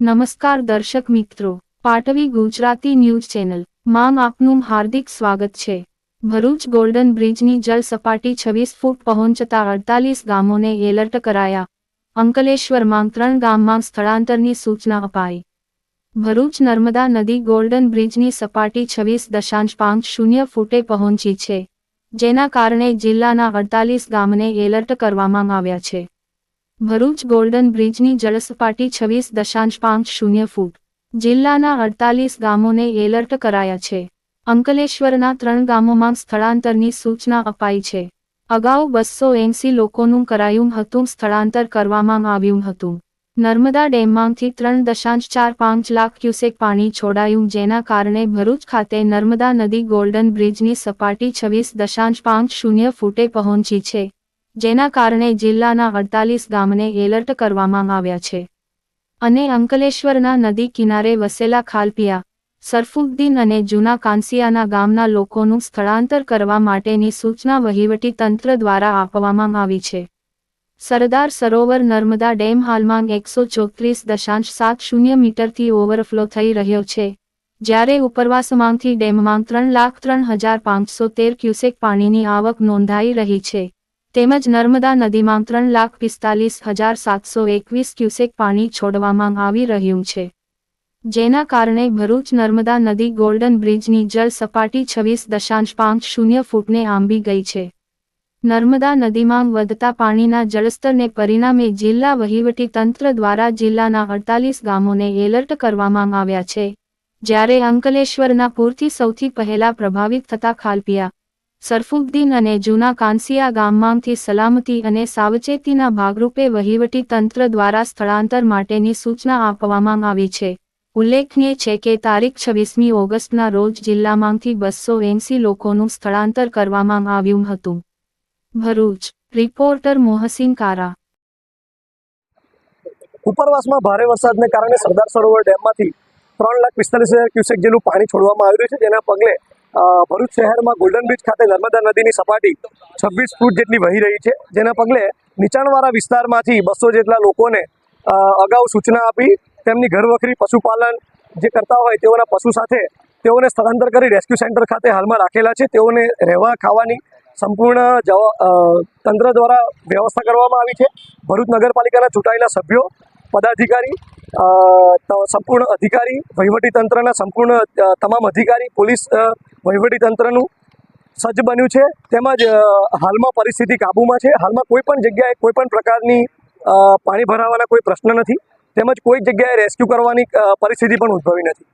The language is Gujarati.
નમસ્કાર દર્શક મિત્રો, પાટવી ગુજરાતી ન્યૂઝ ચેનલ. માં આપનું હાર્દિક સ્વાગત છે. ભરૂચ ગોલ્ડન બ્રિજની જળ સપાટી છવ્વીસ ફૂટ પહોંચતા અડતાલીસ ગામોને એલર્ટ કરાયા. અંકલેશ્વરમાં ત્રણ ગામમાં સ્થળાંતરની સૂચના અપાઈ. ભરૂચ નર્મદા નદી ગોલ્ડન બ્રિજની સપાટી છવ્વીસ દશાંશ પાંચ શૂન્ય ફૂટે પહોંચી છે, જેના કારણે જિલ્લાના અડતાલીસ ગામને એલર્ટ કરવામાં આવ્યા છે. ભરૂચ ગોલ્ડન બ્રિજની જળસપાટી છવ્વીસ દશાંશ પાંચ શૂન્ય ફૂટ. જિલ્લાના અડતાલીસ ગામોને એલર્ટ કરાયા છે. અંકલેશ્વરના ત્રણ ગામોમાં સ્થળાંતરની સૂચના અપાઈ છે. અગાઉ બસો એંસી લોકોનું કરાયું હતું, સ્થળાંતર કરવામાં આવ્યું હતું. નર્મદા ડેમમાંથી ત્રણ દશાંશ ચાર પાંચ લાખ ક્યુસેક પાણી છોડાયું, જેના કારણે ભરૂચ ખાતે નર્મદા નદી ગોલ્ડન બ્રિજની સપાટી છવ્વીસ દશાંશ પાંચ શૂન્ય ફૂટે પહોંચી છે. જેના કારણે જિલ્લાના અડતાલીસ ગામને એલર્ટ કરવામાં આવ્યા છે. અને અંકલેશ્વરના નદી કિનારે વસેલા ખાલપિયા, સરફુદ્દીન અને જૂના કાંસિયાના ગામના લોકોનું સ્થળાંતર કરવા માટેની સૂચના વહીવટી તંત્ર દ્વારા આપવામાં આવી છે. સરદાર સરોવર નર્મદા ડેમ હાલમાં એકસો ચોત્રીસ દશાંશ સાત શૂન્ય મીટરથી ઓવરફ્લો થઈ રહ્યો છે, જ્યારે ઉપરવાસમાંથી ડેમમાં ત્રણ લાખ ત્રણ હજાર પાંચસો તેર ક્યુસેક પાણીની આવક નોંધાઈ રહી છે. તેમજ નર્મદા નદીમાં ત્રણ લાખ પિસ્તાલીસ હજાર સાતસો એકવીસ ક્યુસેક પાણી છોડવામાં આવી રહ્યું છે. જેના કારણે ભરૂચ નર્મદા નદી ગોલ્ડન બ્રિજની જળ સપાટી છવ્વીસ દશાંશ પાંચ શૂન્ય ફૂટને આંબી ગઈ છે. નર્મદા નદીમાં વધતા પાણીના જળસ્તરને પરિણામે જિલ્લા વહીવટી તંત્ર દ્વારા જિલ્લાના અડતાલીસ ગામોને એલર્ટ કરવામાં આવ્યા છે, જ્યારે અંકલેશ્વરના પૂરથી સૌથી પહેલા પ્રભાવિત થતા ખાલપિયા સરફુદ્દીન અને જૂના કાંસિયા ગામમાંથી સલામતી અને સાવચેતીના ભાગરૂપે વહીવટી તંત્ર દ્વારા સ્થળાંતર માટેની સૂચના આપવામાં આવી છે. ઉલ્લેખનીય છે કે તારીખ છવ્વીસમી ઓગસ્ટના રોજ જિલ્લામાંથી બસો એંસી લોકોનું સ્થળાંતર કરવામાં આવ્યું હતું. ભરૂચ, રિપોર્ટર મોહસિન કારા. ઉપરવાસમાં ભારે વરસાદને કારણે સરદાર સરોવર ડેમમાંથી ત્રણ લાખ પિસ્તાલીસ હજાર ક્યુસેક જેટલું પાણી છોડવામાં આવી છે, જેના પગલે ભરૂચ શહેરમાં ગોલ્ડન બીચ ખાતે નર્મદા નદીની સપાટી છવ્વીસ ફૂટ જેટલી વહી રહી છે. જેના પગલે નીચાણવાળા વિસ્તારમાંથી બસો જેટલા લોકોને અગાઉ સૂચના આપી તેમની ઘરવખરી પશુપાલન જે કરતા હોય તેઓના પશુ સાથે તેઓને સ્થળાંતર કરી રેસ્ક્યુ સેન્ટર ખાતે હાલમાં રાખેલા છે. તેઓને રહેવા, ખાવાની સંપૂર્ણ તંત્ર દ્વારા વ્યવસ્થા કરવામાં આવી છે. ભરૂચ નગરપાલિકાના ચૂંટાયેલા સભ્યો, પદાધિકારી સંપૂર્ણ અધિકારી વહીવટી તંત્રના સંપૂર્ણ તમામ અધિકારી પોલીસ વહીવટીતંત્રનું વહીવટી તંત્રનું સજ્જ બન્યું છે. તેમજ હાલમાં પરિસ્થિતિ કાબૂમાં છે. હાલમાં કોઈ પણ જગ્યાએ કોઈ પણ પ્રકારની પાણી ભરાવાના કોઈ પ્રશ્ન નથી. તેમજ કોઈ જગ્યાએ રેસ્ક્યુ કરવાની પરિસ્થિતિ પણ ઉદ્ભવી નથી.